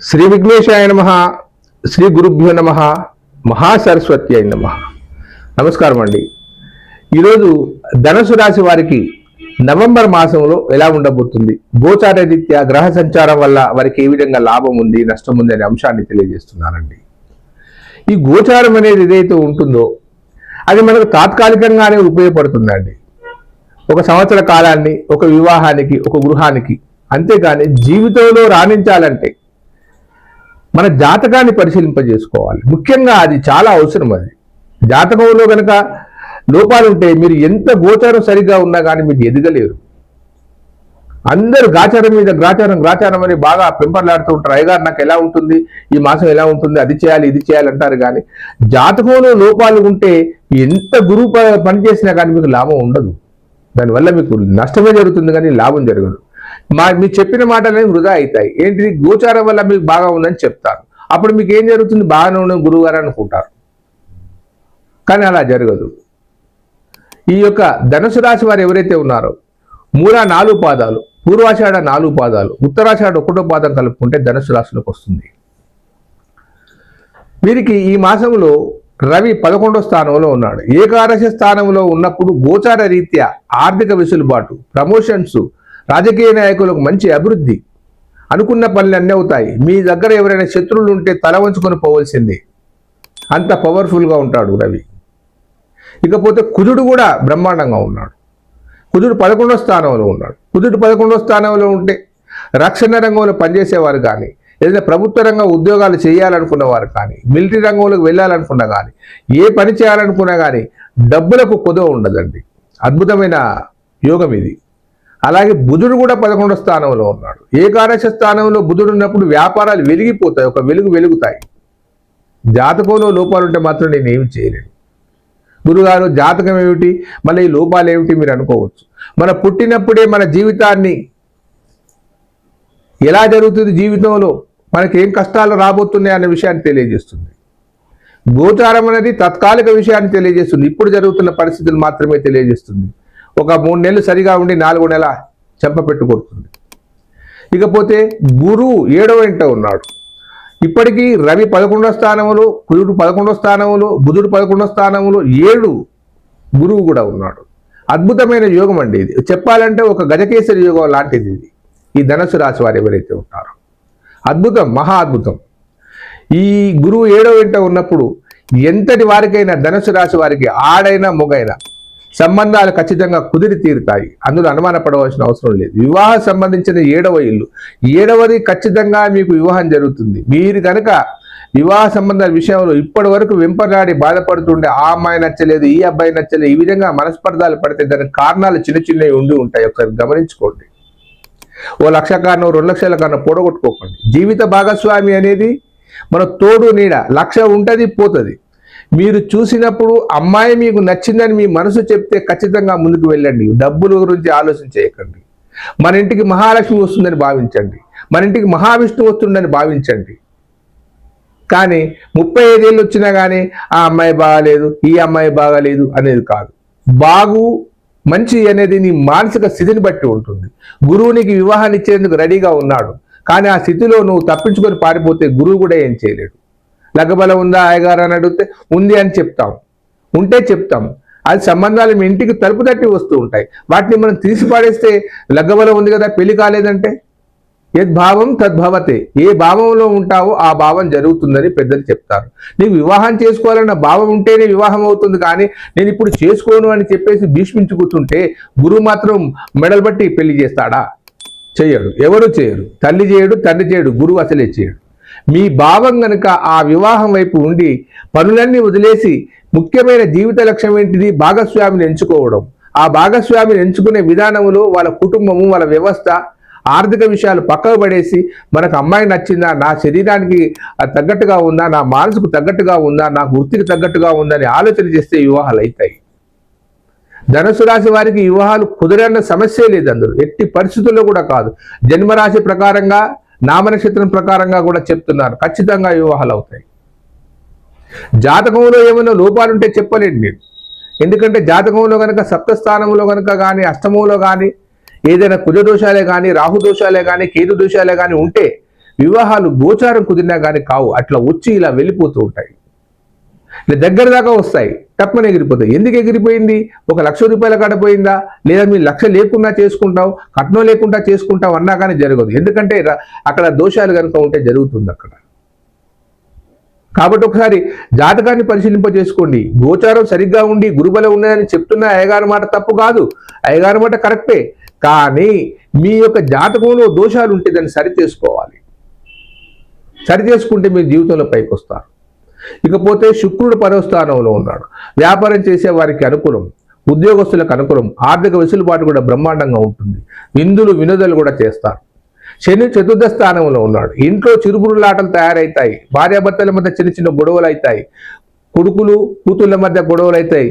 శ్రీ విఘ్నేశాయ నమ శ్రీ గురుభ్యో నమ మహాసరస్వతి అయిన నమ. నమస్కారం అండి. ఈరోజు ధనుసు రాశి వారికి నవంబర్ మాసంలో ఎలా ఉండబోతుంది? గోచార రీత్యా గ్రహ సంచారం వల్ల వారికి ఏ విధంగా లాభం ఉంది నష్టం ఉంది అనే అంశాన్ని తెలియజేస్తున్నానండి ఈ గోచారం అనేది ఏదైతే ఉంటుందో అది మనకు తాత్కాలికంగానే ఉపయోగపడుతుందండి. ఒక సంవత్సర కాలాన్ని ఒక వివాహానికి ఒక గృహానికి అంతేగాని జీవితంలో రాణించాలంటే మన జాతకాన్ని పరిశీలింపజేసుకోవాలి. ముఖ్యంగా అది చాలా అవసరం అది. జాతకంలో కనుక లోపాలు ఉంటే మీరు ఎంత గోచారం సరిగ్గా ఉన్నా కానీ మీరు ఎదగలేరు. అందరూ గాచారం మీద గ్రాచారం గ్రాచారం అని బాగా పెంపర్లాడుతూ ఉంటారు. అయ్యగారు నాకు ఎలా ఉంటుంది? ఈ మాసం ఎలా ఉంటుంది? అది చేయాలి ఇది చేయాలి అంటారు కానీ జాతకంలో లోపాలు ఉంటే ఎంత గురువు ప- పని చేసినా కానీ మీకు లాభం ఉండదు. దానివల్ల మీకు నష్టమే జరుగుతుంది కానీ లాభం జరగదు. మా మీరు చెప్పిన మాటలు వృధా అవుతాయి. ఏంటిది? గోచారం వల్ల మీకు బాగా ఉందని చెప్తారు. అప్పుడు మీకు ఏం జరుగుతుంది? బాగానే ఉన్న గురువు గారు అనుకుంటారు. కానీ అలా జరగదు. ఈ యొక్క ధనుసు రాశి వారు ఎవరైతే ఉన్నారో మూల నాలుగు పాదాలు పూర్వాషాఢ నాలుగు పాదాలు ఉత్తరాషాఢ ఒకటో పాదం కలుపుకుంటే ధనుసు రాశిలోకి వస్తుంది. వీరికి ఈ మాసంలో రవి పదకొండో స్థానంలో ఉన్నాడు. ఏకాదశ స్థానంలో ఉన్నప్పుడు గోచార రీత్యా ఆర్థిక వెసులుబాటు ప్రమోషన్స్ రాజకీయ నాయకులకు మంచి అభివృద్ధి. అనుకున్న పనులు అన్నీ అవుతాయి. మీ దగ్గర ఎవరైనా శత్రువులు ఉంటే తల వంచుకొని పోవలసిందే. అంత పవర్ఫుల్గా ఉంటాడు రవి. ఇకపోతే కుజుడు కూడా బ్రహ్మాండంగా ఉన్నాడు. కుజుడు పదకొండో స్థానంలో ఉన్నాడు. కుజుడు పదకొండో స్థానంలో ఉంటే రక్షణ రంగంలో పనిచేసేవారు కానీ ఏదైనా ప్రభుత్వ రంగ ఉద్యోగాలు చేయాలనుకున్న వారు కానీ మిలిటరీ రంగంలోకి వెళ్ళాలనుకున్నా కానీ ఏ పని చేయాలనుకున్నా కానీ డబ్బులకు కొదవ ఉండదండి. అద్భుతమైన యోగం ఇది. అలాగే బుధుడు కూడా పదకొండో స్థానంలో ఉన్నాడు. ఏకాదశ స్థానంలో బుధుడు ఉన్నప్పుడు వ్యాపారాలు వెలిగిపోతాయి ఒక వెలుగు వెలుగుతాయి. జాతకంలో లోపాలు ఉంటే మాత్రం నేను ఏమి చేయలేను. గురుగారు జాతకం ఏమిటి? మళ్ళీ ఈ లోపాలు ఏమిటి మీరు అనుకోవచ్చు. మన పుట్టినప్పుడే మన జీవితాన్ని ఎలా జరుగుతుంది జీవితంలో? మనకి ఏం కష్టాలు రాబోతున్నాయి అనే విషయాన్ని తెలియజేస్తుంది. గోచారం అనేది తాత్కాలిక విషయాన్ని తెలియజేస్తుంది. ఇప్పుడు జరుగుతున్న పరిస్థితులు మాత్రమే తెలియజేస్తుంది. ఒక మూడు నెలలు సరిగా ఉండి నాలుగో నెల చెంప పెట్టుకొడుతుంది ఇకపోతే గురువు ఏడవ ఇంట ఉన్నాడు. ఇప్పటికీ రవి పదకొండో స్థానంలో కుజుడు పదకొండో స్థానములు బుధుడు పదకొండో స్థానములు ఏడు గురువు కూడా ఉన్నాడు. అద్భుతమైన యోగం అండి ఇది. చెప్పాలంటే ఒక గజకేసరి యోగం లాంటిది ఇది. ఈ ధనస్సు రాశి వారు ఎవరైతే ఉంటారో. అద్భుతం మహా అద్భుతం. ఈ గురువు ఏడో వెంట ఉన్నప్పుడు ఎంతటి వారికైనా ధనుసు రాశి వారికి ఆడైనా మొగైనా సంబంధాలు ఖచ్చితంగా కుదిరి తీరుతాయి. అందులో అనుమానపడవలసిన అవసరం లేదు. వివాహ సంబంధించిన ఏడవ ఇల్లు. ఏడవది ఖచ్చితంగా మీకు వివాహం జరుగుతుంది. మీరు కనుక వివాహ సంబంధాల విషయంలో ఇప్పటి వరకు వెంపరాడి బాధపడుతుండే ఆ అమ్మాయి నచ్చలేదు ఈ అబ్బాయి నచ్చలేదు ఈ విధంగా మనస్పర్ధాలు పడితే దానికి కారణాలు చిన్న చిన్నవి ఉండి ఉంటాయి. ఒకసారి గమనించుకోండి. ఓ లక్ష కారణం రెండు లక్షల కారణం పొడగొట్టుకోకండి. జీవిత భాగస్వామి అనేది మన తోడు నీడ. లక్ష ఉంటుంది పోతుంది. మీరు చూసినప్పుడు అమ్మాయి మీకు నచ్చిందని మీ మనసు చెప్తే ఖచ్చితంగా ముందుకు వెళ్ళండి. డబ్బుల గురించి ఆలోచన చేయకండి మన ఇంటికి మహాలక్ష్మి వస్తుందని భావించండి. మన ఇంటికి మహావిష్ణువు వస్తుందని భావించండి. కానీ ముప్పై ఐదేళ్ళు వచ్చినా కానీ ఆ అమ్మాయి బాగాలేదు ఈ అమ్మాయి బాగాలేదు అనేది కాదు. బాగు మంచి అనేది నీ మానసిక స్థితిని బట్టి ఉంటుంది. గురువు నీకు వివాహాన్ని ఇచ్చేందుకు రెడీగా ఉన్నాడు. కానీ ఆ స్థితిలో నువ్వు తప్పించుకొని పారిపోతే గురువు కూడా ఏం చేయలేడు. లగబలం ఉందా ఆయగారు అని అడిగితే ఉంది అని చెప్తాం. ఉంటే చెప్తాం. అది సంబంధాలు మీ ఇంటికి తలుపు తట్టి వస్తూ ఉంటాయి. వాటిని మనం తీసి పాడేస్తే లగ్గబలం ఉంది కదా పెళ్ళి కాలేదంటే? యద్భావం తద్భవతే. ఏ భావంలో ఉంటావో ఆ భావం జరుగుతుందని పెద్దలు చెప్తారు. నీకు వివాహం చేసుకోవాలన్న భావం ఉంటేనే వివాహం అవుతుంది కానీ నేను ఇప్పుడు చేసుకోను అని చెప్పేసి భీష్మించి కూర్చుంటే గురువు మాత్రం మెడలు బట్టి పెళ్ళి చేస్తాడా? చేయడు. ఎవరు చేయరు తల్లి చేయడు తండ్రి చేయడు గురువు అసలే చేయడు. మీ భావం గనుక ఆ వివాహం వైపు ఉండి పనులన్నీ వదిలేసి ముఖ్యమైన జీవిత లక్ష్యం ఏంటిది? భాగస్వామిని ఎంచుకోవడం. ఆ భాగస్వామిని ఎంచుకునే విధానంలో వాళ్ళ కుటుంబము వాళ్ళ వ్యవస్థ ఆర్థిక విషయాలు పక్కకు పడేసి మనకు అమ్మాయి నచ్చిందా? నా శరీరానికి అది తగ్గట్టుగా ఉందా? నా మనసుకు తగ్గట్టుగా ఉందా? నా వృత్తికి తగ్గట్టుగా ఉందని ఆలోచన చేస్తే వివాహాలు అవుతాయి. ధనుసు రాశి వారికి వివాహాలు కుదరన్న సమస్య లేదు అందులో. ఎట్టి పరిస్థితుల్లో కూడా కాదు. జన్మరాశి ప్రకారంగా నామనక్షత్రం ప్రకారంగా కూడా చెప్తున్నారు. ఖచ్చితంగా వివాహాలు అవుతాయి జాతకంలో ఏమైనా లోపాలుంటే చెప్పలేండి మీరు ఎందుకంటే జాతకంలో కనుక సప్తస్థానంలో కనుక కానీ అష్టమంలో కానీ ఏదైనా కుజదోషాలే కానీ రాహు దోషాలే కానీ కేతు దోషాలే కానీ ఉంటే వివాహాలు గోచారం కుదిరినా కానీ కావు. అట్లా వచ్చి ఇలా వెళ్ళిపోతూ ఉంటాయి. దగ్గర దాకా వస్తాయి. తప్పని ఎగిరిపోతాయి. ఎందుకు ఎగిరిపోయింది? ఒక లక్ష రూపాయల కడపోయిందా లేదా మీరు లక్ష లేకుండా చేసుకుంటావు కట్నం లేకుండా చేసుకుంటావు అన్నా కానీ జరగదు. ఎందుకంటే అక్కడ దోషాలు కనుక ఉంటే జరుగుతుంది అక్కడ. కాబట్టి ఒకసారి జాతకాన్ని పరిశీలింప చేసుకోండి గోచారం సరిగ్గా ఉండి గురుబలం ఉన్నదని చెప్తున్న అయ్యగారి మాట తప్పు కాదు. అయ్యగారి మాట కరెక్టే. కానీ మీ యొక్క జాతకంలో దోషాలు ఉంటే దాన్ని సరి చేసుకోవాలి సరి చేసుకుంటే మీ జీవితంలో పైకి వస్తారు. ఇకపోతే శుక్రుడు పరవస్థానంలో ఉన్నాడు. వ్యాపారం చేసే వారికి అనుకూలం ఉద్యోగస్తులకు అనుకూలం ఆర్థిక వెసులుబాటు కూడా బ్రహ్మాండంగా ఉంటుంది. విందులు వినోదాలు కూడా చేస్తారు. శని చతుర్థ స్థానంలో ఉన్నాడు. ఇంట్లో చిరుబురులాటలు తయారవుతాయి భార్యాభర్తల మధ్య చిన్న చిన్న గొడవలు అవుతాయి కొడుకులు కూతుళ్ళ మధ్య గొడవలు అవుతాయి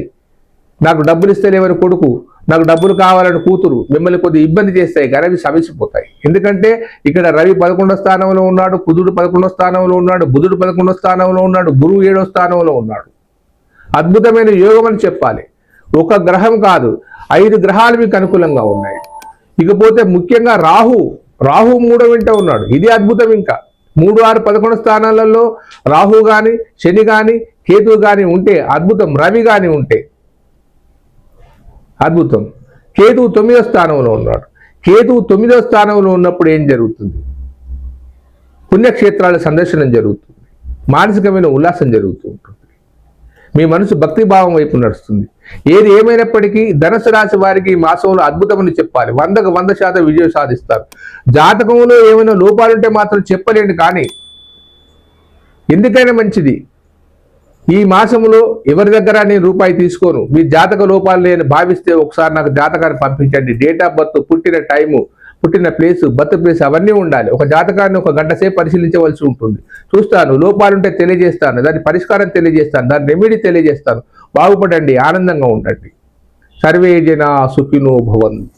నాకు డబ్బులు ఇస్తే లేవని కొడుకు? నాకు డబ్బులు కావాలని కూతురు మిమ్మల్ని కొద్ది ఇబ్బంది చేస్తాయి కానీ అవి సమసిపోతాయి ఎందుకంటే ఇక్కడ రవి పదకొండో స్థానంలో ఉన్నాడు కుదుడు పదకొండో స్థానంలో ఉన్నాడు బుధుడు పదకొండో స్థానంలో ఉన్నాడు గురువు ఏడో స్థానంలో ఉన్నాడు. అద్భుతమైన యోగం అని చెప్పాలి. ఒక గ్రహం కాదు ఐదు గ్రహాలు మీకు అనుకూలంగా ఉన్నాయి. ఇకపోతే ముఖ్యంగా రాహు రాహు మూడో వెంట ఉన్నాడు. ఇది అద్భుతం ఇంకా. మూడు ఆరు పదకొండు స్థానాలలో రాహు కానీ శని కానీ కేతువు కానీ ఉంటే అద్భుతం రవి కానీ ఉంటే. అద్భుతం. కేతువు తొమ్మిదో స్థానంలో ఉన్నాడు. కేతువు తొమ్మిదో స్థానంలో ఉన్నప్పుడు ఏం జరుగుతుంది? పుణ్యక్షేత్రాల సందర్శనం జరుగుతుంది. మానసికమైన ఉల్లాసం జరుగుతూ ఉంటుంది. మీ మనసు భక్తి భావం వైపు నడుస్తుంది. ఏది ఏమైనప్పటికీ ధనుసు రాశి వారికి ఈ మాసంలో అద్భుతమని చెప్పాలి. వందకు వంద శాతం విజయం సాధిస్తారు. జాతకంలో ఏమైనా లోపాలుంటే మాత్రం చెప్పలేండి కానీ ఎందుకైనా మంచిది. ఈ మాసంలో ఎవరి దగ్గర నేను రూపాయి తీసుకోను? మీ జాతక లోపాలు నేను భావిస్తే ఒకసారి నాకు జాతకాన్ని పంపించండి. డేట్ ఆఫ్ బర్త్ పుట్టిన టైము పుట్టిన ప్లేస్ బర్త్ ప్లేస్ అవన్నీ ఉండాలి. ఒక జాతకాన్ని ఒక గంట సేపు పరిశీలించవలసి ఉంటుంది. చూస్తాను. లోపాలుంటే తెలియజేస్తాను. దాని పరిష్కారం తెలియజేస్తాను. దాని రెమెడీ తెలియజేస్తాను. బాగుపడండి. ఆనందంగా ఉండండి. సర్వే జన సుఖినో భవంతు.